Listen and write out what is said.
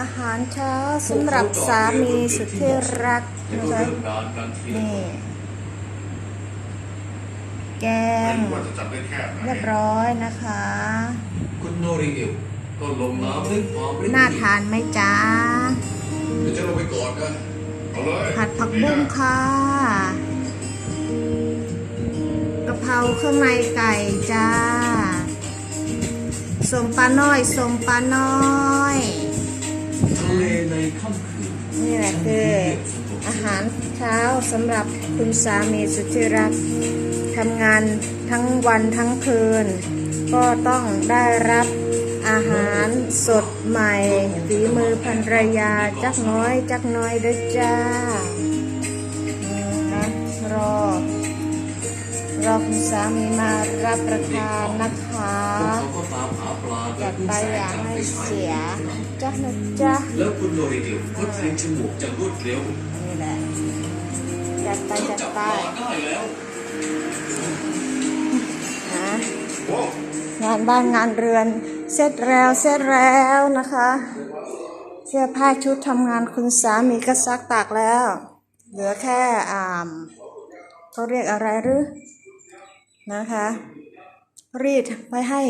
อาหารเช้าสำหรับสามีสุดที่รักเดี๋ยวนะก็คะเริ่มงานกันทีละนี่แกงไม่รู้ว่าจะจับได้แค่ไหนเรียบร้อยนะคะคุณโนริเอลก็ลงน้ำด้วยความเร่งน่าทานไหมจ๊ะเดี๋ยวจะลงไปก่อนนะเอาเลยผัดผักบุ้งค่ะกะเพราเครื่องในไก่จ้าสมปลาน้อยสมปลาน้อยทะเลในี่แหละคืออาหารเช้าสำหรับคุณสามีสุดที่รักทำงานทั้งวันทั้งคืน ก็ต้องได้รับอาหารสดใหม่ฝีมือภรรยาจักน้อยจักน้อยด้วยจ้า รอคุณสามีมารับประทานนะคะพวกเขาก็ตามหาปลาจัดไปแสอย่างทางไม่ไฟฉายเสียจ้านะจ๊ะแล้วคุณโนริเอลก็แทงจมูกอย่างรวดเร็วนี่แหละจัดไปจัดจับไปปลาได้แล้วนะโอ้งานบ้านงานเรือน เสร็จแล้วเสร็จแล้วนะคะ เสื้อผ้าชุดทำงานคุณสามีก็ซักตากแล้ว เหลือแค่อ่ามเขาเรียกอะไรหรือ นะคะ รีดไว้ให้